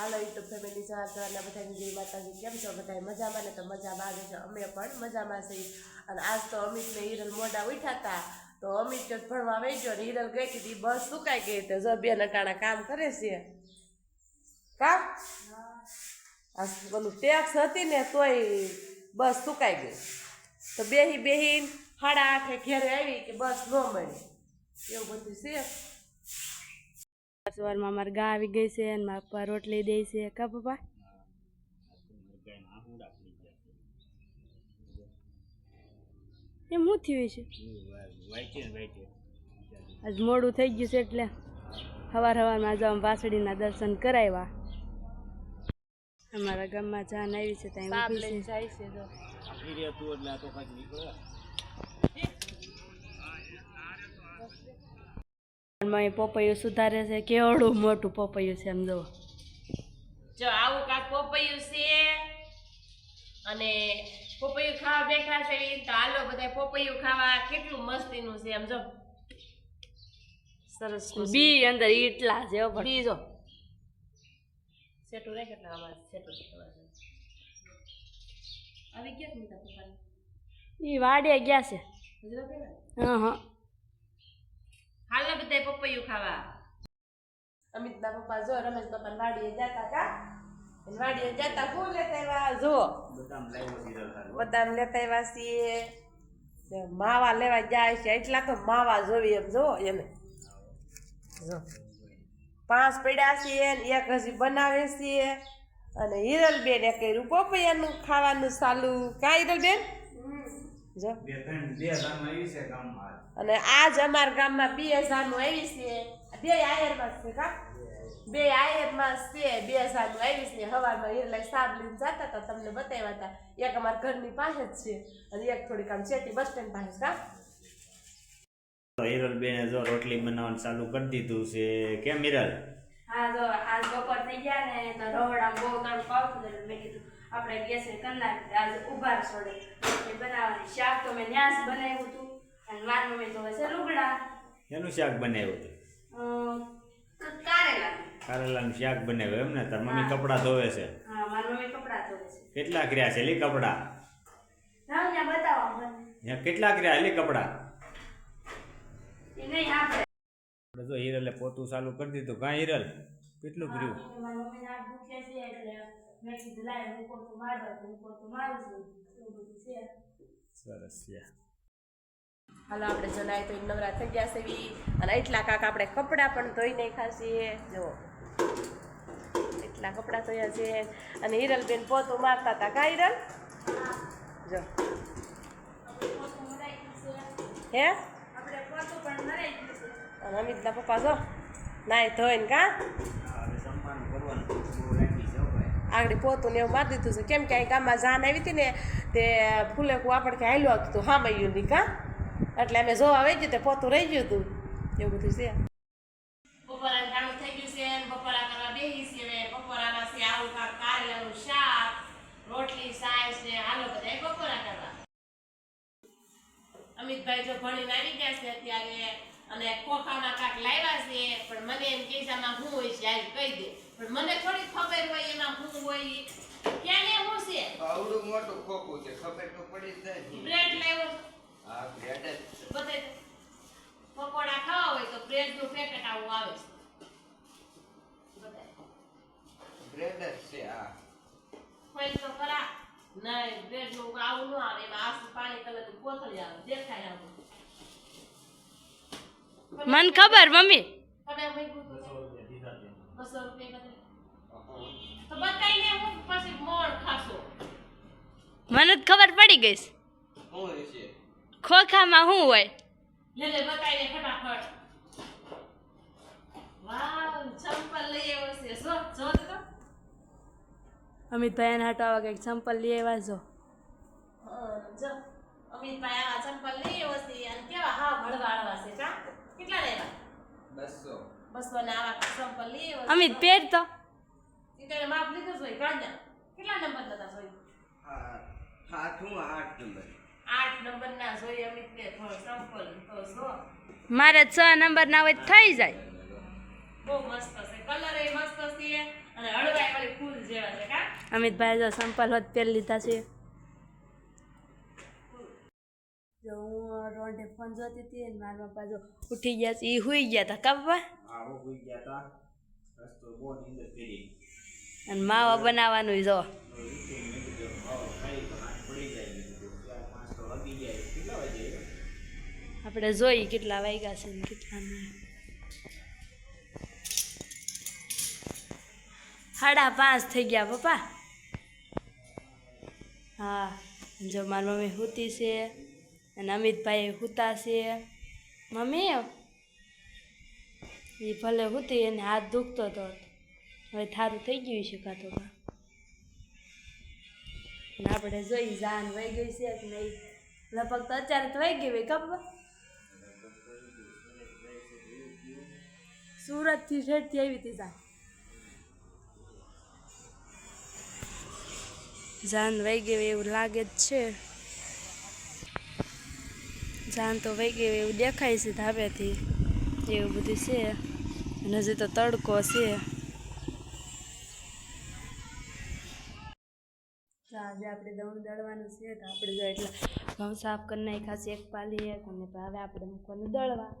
હાલો YouTube family સવાર સવારના બધાની જય માતાજી, કેમ છો? બધા મજામાં ને તો મજામાં આવે છે. અમે પણ મજામાં છીએ. અને આજ તો અમિત ને હિરલ મોઢા ઉઠ્યા હતા તો અમિત જો ભણવા વહી ગયો ને હિરલ ગઈ હતી, બસ સુકાઈ ગઈ તો જો બે નટાણા કામ કરે છે. કામ પેલું ટેક્સ હતી ને તોય બસ સુકાઈ ગઈ. તો બેહી બેહીન સાડા આઠે ઘેરે આવી કે બસ ન મળી. એવું બધું છે. સવારમાં મારા ગા આવી ગઈ છે અને મારા પપ્પા રોટલી દે છે. કા પપ્પા? એમ હું થયું છે? આજ મોડું થઈ ગયું છે એટલે સવાર સવારમાં જવા વાસળીના દર્શન કરાવ્યા અમારા ગામમાં જાન આવી છે ત્યાં લઈને જાય છે તો. એ પપૈયું સુધારે છે કેવડું મોટું પપૈયું છે એમ જુઓ જો આવું કાંક પપૈયું છે અને પપૈયું ખાવા બેઠા છે ઈ તો હાલો બધા પપૈયું ખાવા કેટલું મસ્તીનું છે એમ જો. સરસ બી અંદર ઈટલા છે પણ. બીજો સેટું રે કેટલા અમારે સેટું આવી ગયા ઈ વાડે ગયા છે? હા હા. હાલો બધા પપૈયું ખાવા. અમિતના પપ્પા જો રમેશ પપ્પા વાડીએ જતા કા વાડીએ જતા શું લેતા આવ્યા? જો બદામ લેતા આવ્યા છીએ. માવા લેવા જાય છે. એટલા તો માવા જોવી એમ જો એને. જો. પાંચ પડ્યા છીએ ને એક હજી બનાવે છીએ. અને હિરલબેન એ કર્યું પપૈયાનું ખાવાનું ચાલુ કા હિરલબેન? જો. અને આજ અમારા ગામમાં બે હજારનું આવી છે. બે આયરમાં છે કા? બે આયરમાં છે. બે હજારનું આવી છે. હવારમાં હિરલા સાબ લઈને જતા હતા તમને બતાવ્યા હતા. એક અમારા ઘરની પાસે જ છે. અને એક થોડીક આમ ચેટી બસ સ્ટેન્ડ પાસે કા? હિરલ બેને જો રોટલી બનાવવાનું ચાલુ કરી દીધું છે. કેમ હિરલ? હા જો આજ બપોર થઈ ગયા ને તો રવડા બહુ તડકો પાવતું મેં કીધું આપણે ગેસ કરનાર આજે ઉભાર છોડે એ બનાવવાની. શાક તો મેં ન્યાસ બનાવ્યું હતું. અને મારી મમ્મી તો હશે લુગડા. એનું શાક બનાવ્યું હતું? કારેલા કારેલાનું. શાક બનાવ્યું એમ ને તાર મમ્મી કપડાં ધોવે છે? હા મારી મમ્મી કપડાં ધોવે છે. કેટલા કર્યા છે લી કપડાં? ના ત્યાં બતાવો મને. કેટલા કર્યા લી કપડાં? એ નહીં આપણે આપણે જો હિરલે પોતું ચાલુ કરી દીધું. કાં હિરલ? કેટલું કર્યું? મારી છે એટલે મેં કીધું લાય હું તો હું પોતું મારું છું એવું બધું છે સરસ છે હાલો આપણે જો નાય તો નવરા થઈ ગયા છે. અને એટલા કાક આપણે કપડાં પણ ધોઈ નાખ્યા છીએ જો એટલા કપડાં ધોયા છે અને હિરલબેન પોતું મારતા હતા કા હિરલ જો હે આપણે પોતું પણ મરાઈ ગયું છે અને અમિતના પપ્પા જો નાય ધોઈને કા હવે જમવાનું કરવાનું બહુ રાખી છે હો ભાઈ આગળ પોતું ને એવું મારી દીધું છે. કેમ કે અહીં ગામમાં જાન આવી હતી ને, તે ફૂલેકું આપણે કે હાલ્યું આવતું હતું. હા મયું ની કા? એટલે અમે જોવા આવી ગયું તે પોતું રહી ગયું હતું. એવું બધું છે. બપોરા ટાણું થઈ ગયું છે બપોરા કરવા બેસી છે બપોરામાં છે આવું કાંક કારેલાનું શાક, રોટલી સાસ ને આલો બધા બપોરા કરવા. અમિતભાઈ જો ભણીને આવી ગયા છે અત્યારે અને કોખામાં કાક લાવ્યા છે પણ મને એમ કે છે આમાં હું હોય છે આજ કહી દે. પણ મને થોડી ખબર હોય એમાં હું હોય ક્યાં ને હું છે? આવડું મોટું ખોખું છે ખબર તો પડી જ જાય બ્રેડ લાવ્યો હા બ્રેડ જ બધે પકોડા ખાવા હોય તો બ્રેડનું પેકેટ આવું આવે છે. બ્રેડ જ છે આ ખોલ તો ખરા. નહીં બ્રેડનું આવું ન આવે એમાં આસુ પાણી કલર કોથળી આવે દેખાય આવું. પછી ખબર મમ્મી. મને જ ખબર પડી ગઈ છે. શું છે? ખોખામાં શું હોય? અમિત ભાઈ એને હટાવવા કંઈક ચંપલ લઈ આવ્યા છો. હા, જો. અમિતભાઈ આવા ચંપલ લઈ આવ્યો છે કેવા બસો. બસો ને આવા ચંપલ લઈ અમિત પહેર તો. ઈ માપ લીધું છે હોય કેટલા નંબર નતા જોઈ? હા હું આઠ નંબર. આઠ નંબર ના જોઈ અમિત ને સંપલ તો જો. મારે છ નંબર ના હોય થઈ જાય. બહુ મસ્ત છે. કલર એ મસ્ત છે અને હળવાઈ અમિતભાઈ જો સંપલ હોત પહેરી લીધા છે. જો હું રોડે ફોન જોતી હતી અને મારા પપ્પા જો ઉઠી ગયા છે એ હુઈ ગયા હતા કા પપ્પા? આ હું હોઈ ગયા તા. રસ્તો બહુ નીંદર કરી અને માવા બનાવવાનું જો. આપણે જોઈ કેટલા વાગ્યા છે ને કેટલા નહીં. સાડા પાંચ થઈ ગયા પપ્પા. હા જો મારી મમ્મી હોતી છે. અને અમિતભાઈ હુતા છે. મમ્મી? એ ભલે હુતી, એને હાથ દુખતો હતો હવે થારું થઈ ગયું છે કાં તો આપણે જોઈ જાન વહી ગઈ છે કે નહીં? લગભગ તો અત્યારે તો વહી ગઈ હોય, ખબર? સુરતથી શેઠથી આવી હતી જાન. જાન વહી ગઈ એવું લાગે જ છે. જાન તો વહી ગઈ, એવું દેખાય છે ધાબેથી. એવું બધું છે. અને હજી તો તડકો છે. આજે આપણે દઉં દળવાનું છે, તો આપણે જો એટલા ઘઉં સાફ કરી નાખ્યા છે, એક પાલી એક, અને હવે આપણે મૂકવાનું દળવા.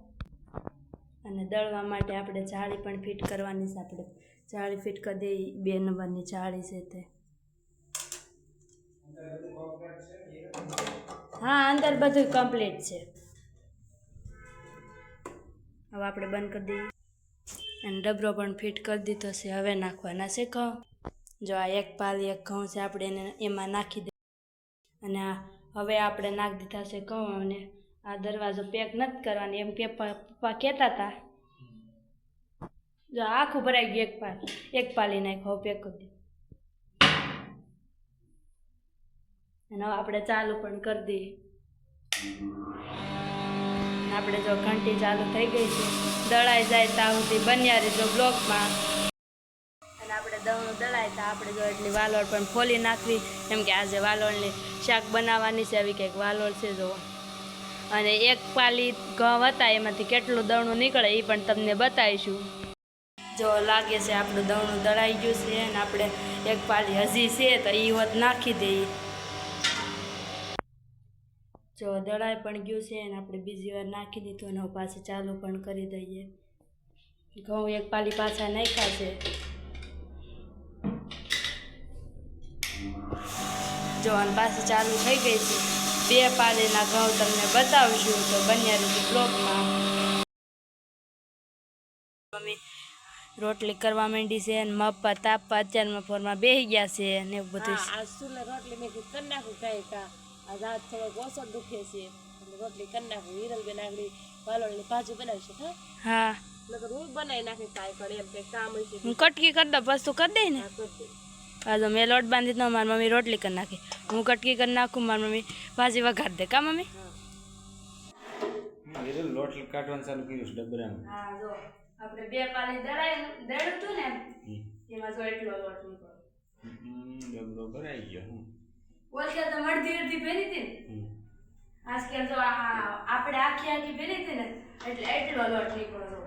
અને દળવા માટે આપણે જાળી પણ ફિટ કરવાની છે, આપણે જાળી ફિટ કરી દઈ બે નંબરની જાળી છે તે. હા, અંદર બધું કમ્પ્લીટ છે. હવે આપણે બંધ કરી દઈએ. અને ડબરો પણ ફિટ કરી દીધો છે, હવે નાખવાના છે ઘઉં. જો આ એક પાલી, એક ઘઉં છે, આપણે એને એમાં નાખી દઈએ. અને હવે આપણે નાખી દીધા છે ઘઉં અને આ દરવાજો પેક નથી કરવાની, એમ કે પપ્પા કહેતા હતા. જો આખું ભરાઈ ગયું એક પાલ. એક પાલી નાખો પેક કરી દે અને આપણે ચાલુ પણ કરી દઈએ. આપણે જો ઘંટી ચાલુ થઈ ગઈ છે, દળાઈ જાય ત્યાં સુધી બન્યા રહેજો બ્લોકમાં. અને આપણે દવણું દળાય તો આપણે જો એટલી વાલોળ પણ ફોલી નાખવી, કેમ કે આજે વાલોળની શાક બનાવવાની છે, આવી કંઈક વાલોળ છે જો અને એક પાલી ઘઉં હતા, એમાંથી કેટલું દવણું નીકળે એ પણ તમને બતાવીશું. જો લાગે છે આપણું દવણું દળાઈ ગયું છે, અને આપણે એક પાલી હજી છે, તો એ હોત નાખી દઈએ. જો દળાઈ પણ ગયું છે અને આપણે બીજી વાર નાખી દીધું અને પાસે ચાલુ પણ કરી દઈએ. ઘઉં એક પાલી પાછા નાખ્યા છે. જો અને પાછી ચાલુ થઈ ગઈ છે. બે પાલીના ઘઉં તમને બતાવશું તો બન્યા રીતે બ્લોકમાં રોટલી કરવા માંડી છે અને મપ્પા તાપવા અત્યારમાં ફોરમાં બેસી ગયા છે ને એવું બધું રોટલી મેં કરી નાખું કાંઈ કા આ રાત થોડોક ઓછો દુખે છે. એટલે રોટલી કરી નાખું હિરલબેન આગળ વાલોળની ભાજી બનાવશે હા? હા. નકર હું બનાવી નાખી કાંઈ પણ એમ કંઈ કામ હશે હું કટકી કરી દઉં બસ કરી દઈ ને. હા તો મેં લોટ બાંધી દીધો મારી મમ્મી રોટલી કરી નાખી. હું કટકી કરી નાખું મારી મમ્મી ભાજી વઘાર દે કા મમ્મી? લોટ કાઢવાનું ચાલુ કર્યું છે ડબરામાં હા જો આપણે બે પાલી દળાય દળ્યું ને એમાં જો એટલો લોટ નીકળ્યો હમ, ડબરો ભરાઈ ગયો હું. ઓલકે તો અડધી અડધી પહેરી હતી આજકાલ તો આપણે આખી આખી પહેરી હતી ને એટલે એટલો લોટ નીકળ્યો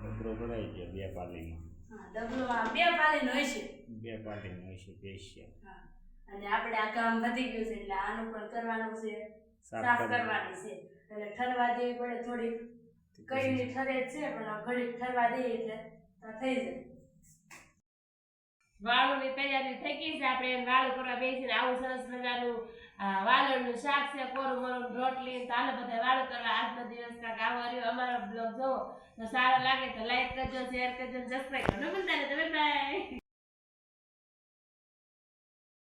ડબરો ભરાઈ ગયો બે પાલીમાં. હા ડબલો આ બે પાલીનો છે. બે પાલીમાં છે બે હા અને આપણે આ કામ વધી ગયું છે એટલે આનું પણ કરવાનું છે સાફ કરવાની. છે. એટલે ઠરવા દેવી પડે થોડીક કઈ ઠરે છે પણ આ ઘડીક ઠરવા દઈએ એટલે થઈ જાય. વાળુની તૈયારી થઈ ગઈ છે. આપણે વાળું કરવા બેસીને આવું સરસ મજાનું આ વાલોળનું શાક છે, કોરું મોરું રોટલી ને ચાલો બધા વાળું કરવા આજનો દિવસ કાંક આવો રહ્યો. અમારો બ્લોગ જોવો. તો સારો લાગે તો લાઈક કરજો શેર કરજો સબસ્ક્રાઈબ કરજો. બધાને તમે બાય